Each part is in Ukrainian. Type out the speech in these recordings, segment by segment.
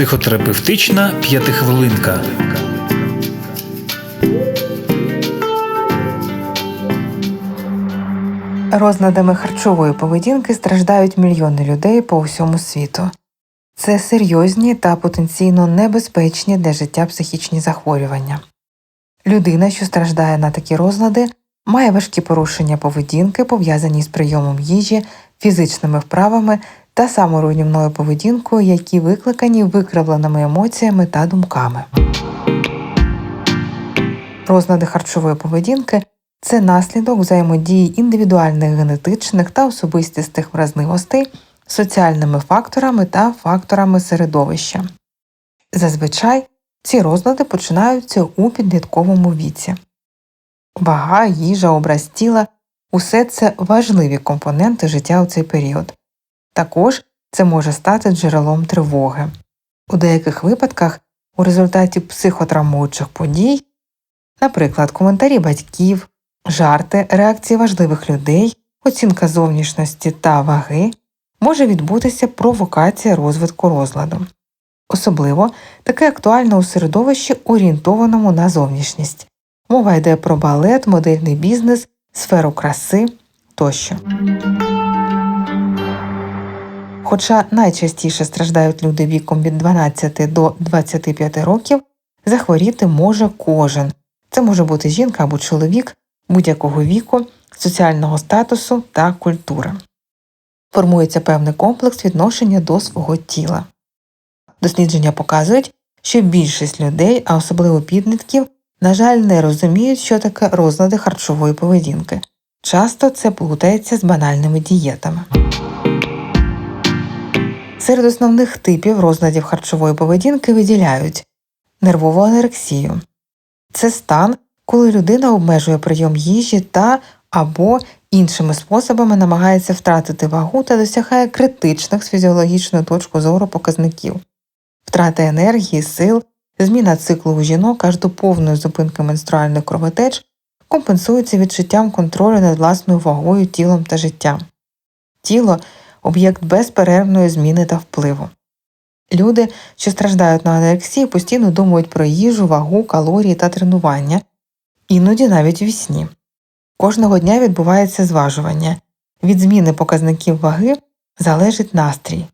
Психотерапевтична п'ятихвилинка. Розладами харчової поведінки страждають мільйони людей по всьому світу. Це серйозні та потенційно небезпечні для життя психічні захворювання. Людина, що страждає на такі розлади, має важкі порушення поведінки, пов'язані з прийомом їжі, фізичними вправами та саморуйнівною поведінкою, які викликані викривленими емоціями та думками. Розлади харчової поведінки це наслідок взаємодії індивідуальних генетичних та особистістих вразливостей, соціальними факторами та факторами середовища. Зазвичай ці розлади починаються у підлітковому віці. Вага, їжа, образ тіла усе це важливі компоненти життя у цей період. Також це може стати джерелом тривоги. У деяких випадках у результаті психотравмуючих подій, наприклад, коментарі батьків, жарти, реакції важливих людей, оцінка зовнішності та ваги, може відбутися провокація розвитку розладу. Особливо таке актуально у середовищі, орієнтованому на зовнішність. Мова йде про балет, модельний бізнес, сферу краси тощо. Хоча найчастіше страждають люди віком від 12 до 25 років, захворіти може кожен. Це може бути жінка або чоловік будь-якого віку, соціального статусу та культури. Формується певний комплекс відношення до свого тіла. Дослідження показують, що більшість людей, а особливо підлітків, на жаль, не розуміють, що таке розлади харчової поведінки. Часто це плутається з банальними дієтами. Серед основних типів розладів харчової поведінки виділяють нервову анорексію. Це стан, коли людина обмежує прийом їжі та або іншими способами намагається втратити вагу та досягає критичних з фізіологічної точки зору показників, втрата енергії, сил, зміна циклу у жінок аж до повної зупинки менструальних кровотеч компенсується відчуттям контролю над власною вагою, тілом та життям. Тіло об'єкт безперервної зміни та впливу. Люди, що страждають на анорексію, постійно думають про їжу, вагу, калорії та тренування, іноді навіть у сні. Кожного дня відбувається зважування. Від зміни показників ваги залежить настрій.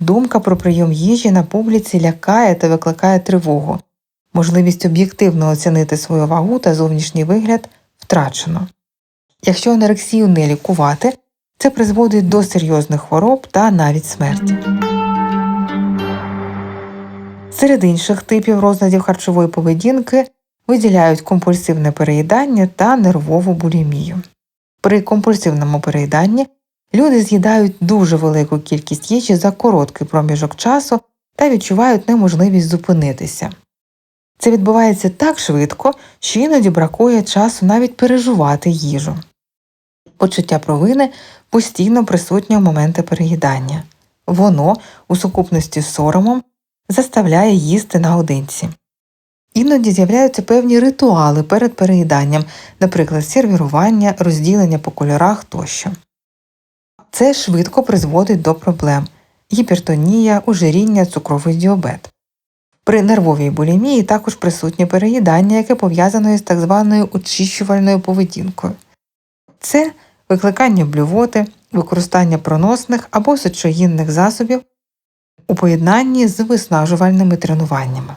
Думка про прийом їжі на публіці лякає та викликає тривогу. Можливість об'єктивно оцінити свою вагу та зовнішній вигляд втрачено. Якщо анорексію не лікувати, це призводить до серйозних хвороб та навіть смерті. Серед інших типів розладів харчової поведінки виділяють компульсивне переїдання та нервову булімію. При компульсивному переїданні люди з'їдають дуже велику кількість їжі за короткий проміжок часу та відчувають неможливість зупинитися. Це відбувається так швидко, що іноді бракує часу навіть переживати їжу. Почуття провини постійно присутнє у моменти переїдання. Воно, у сукупності з соромом, заставляє їсти наодинці. Іноді з'являються певні ритуали перед переїданням, наприклад, сервірування, розділення по кольорах тощо. Це швидко призводить до проблем гіпертонія, ожиріння, цукровий діабет. При нервовій булімії також присутнє переїдання, яке пов'язане із так званою очищувальною поведінкою. Це викликання блювоти, використання проносних або сечогінних засобів у поєднанні з виснажувальними тренуваннями.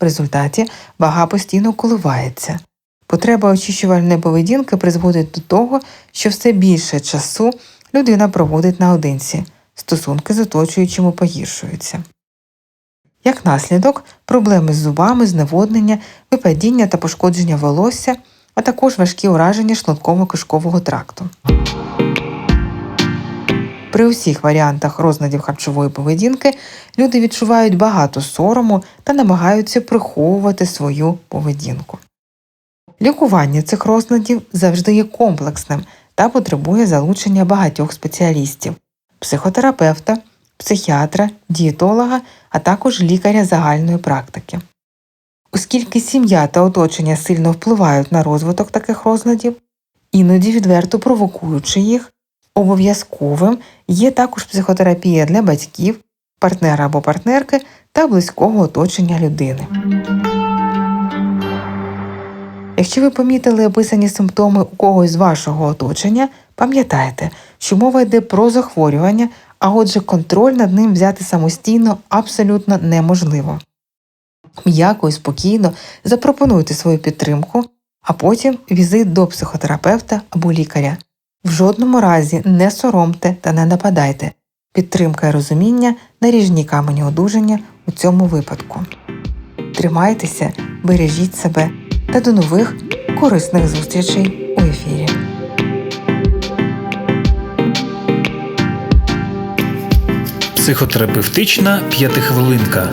В результаті вага постійно коливається. Потреба очищувальної поведінки призводить до того, що все більше часу людина проводить наодинці, стосунки з оточуючими погіршуються. Як наслідок, проблеми з зубами, зневоднення, випадіння та пошкодження волосся, а також важкі ураження шлунково-кишкового тракту. При усіх варіантах розладів харчової поведінки люди відчувають багато сорому та намагаються приховувати свою поведінку. Лікування цих розладів завжди є комплексним та потребує залучення багатьох спеціалістів психотерапевта, психіатра, дієтолога, а також лікаря загальної практики. Оскільки сім'я та оточення сильно впливають на розвиток таких розладів, іноді відверто провокуючи їх, обов'язковим є також психотерапія для батьків, партнера або партнерки та близького оточення людини. Якщо ви помітили описані симптоми у когось з вашого оточення, пам'ятайте, що мова йде про захворювання, а отже, контроль над ним взяти самостійно абсолютно неможливо. М'яко і спокійно запропонуйте свою підтримку, а потім візит до психотерапевта або лікаря. В жодному разі не соромте та не нападайте. Підтримка і розуміння наріжні камені одужання у цьому випадку. Тримайтеся, бережіть себе та до нових корисних зустрічей у ефірі. Психотерапевтична п'ятихвилинка.